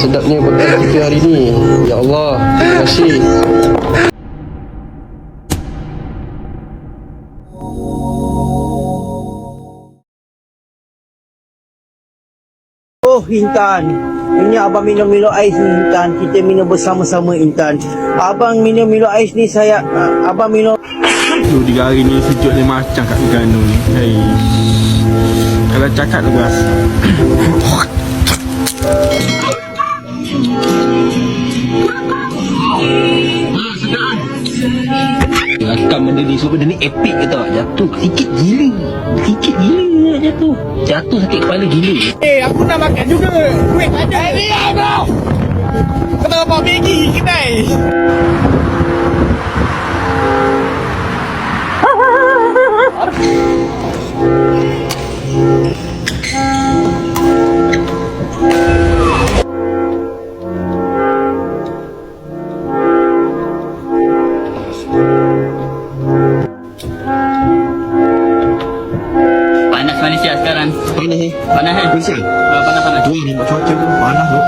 Sedapnya bekal kita hari ni. Ya Allah, terima kasih. Oh Intan. Ini abang minum Milo Ais ni Intan. Kita minum bersama-sama Intan. Abang minum Milo Ais ni saya uh, Abang minum Dua tiga hari ni sejuk dia macam kat Terengganu ni. Hei Kalau cakap tu rasa benda ni epic ke tau Jatuh sikit gila Sikit gila nak jatuh Jatuh sakit kepala gila Eh, aku nak makan juga. Duit tak ada. Eh, dia kau. Kau tak Maggi kedai. Ni Panas? Malaysia Ah, Panas-panas. Tu nampak cuaca tu Panas tu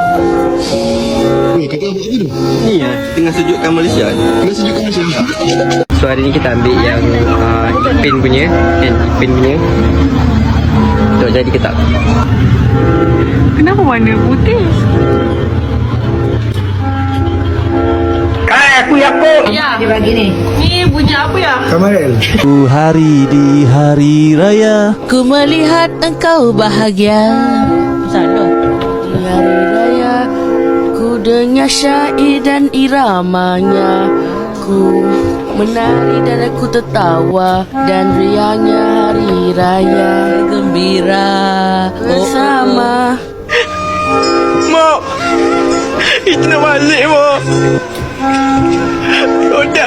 Weh kata apa tadi tu Ni. Ya Tengah sejukkan Malaysia. Tengah sejukkan Malaysia. So hari ni kita ambil yang uh, Ipin punya kan? Ipin punya. Untuk jadi ke tak? Kenapa warna putih? Dia bagi ni. Ni bunyi apa ya? hari di hari raya Ku melihat engkau bahagia Salah Di hari raya Ku dengar syair dan iramanya Ku menari dan aku tertawa Dan riangnya hari raya Gembira bersama Mak. Itu nak balik, Mak.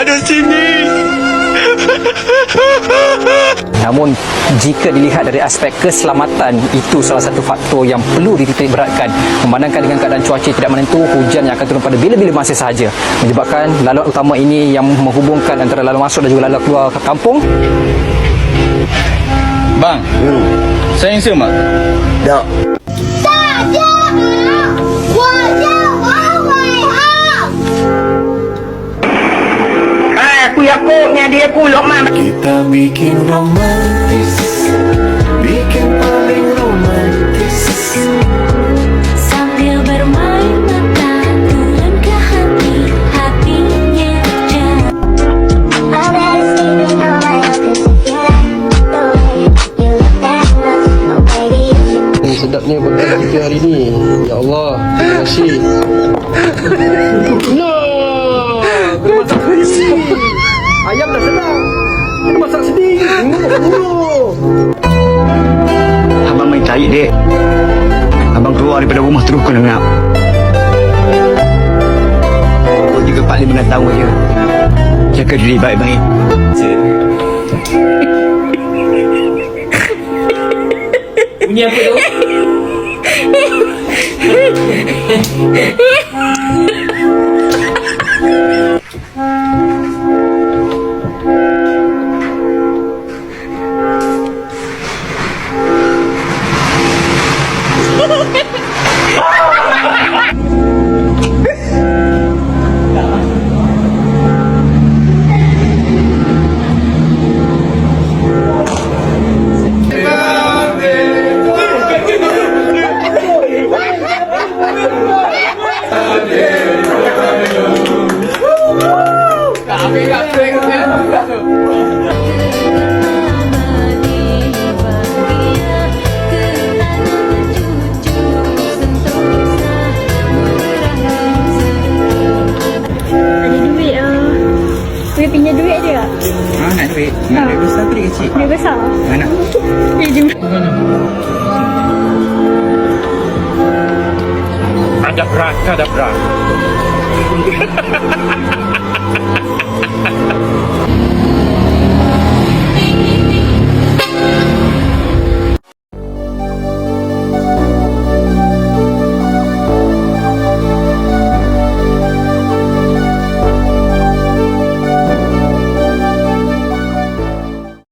Tak ada sini. Namun jika dilihat dari aspek keselamatan itu salah satu faktor yang perlu dititik beratkan memandangkan dengan keadaan cuaca tidak menentu hujan yang akan turun pada bila-bila masa sahaja. Menyebabkan laluan utama ini yang menghubungkan antara laluan masuk dan juga laluan keluar ke kampung. Bang. Saya yang sama kita bikin romantis bikin paling romantis Sambil bermain mata turun ke hati hatinya Ni sedapnya bekal kita hari ni. Ya Allah, terima kasih. No! Masak sendiri. Ayam dah sedap. Kena masak sendiri. Abang main tarik dek Abang keluar daripada rumah terus kau dengar Kau juga 4-5 tahun je Jaga diri baik-baik Bunyi apa tu? Boleh pinjam duit dia tak? Ah, nak duit? Nak duit besar ke duit kecil? Duit besar. Mana? Eh, dia Ada berat, ada berat.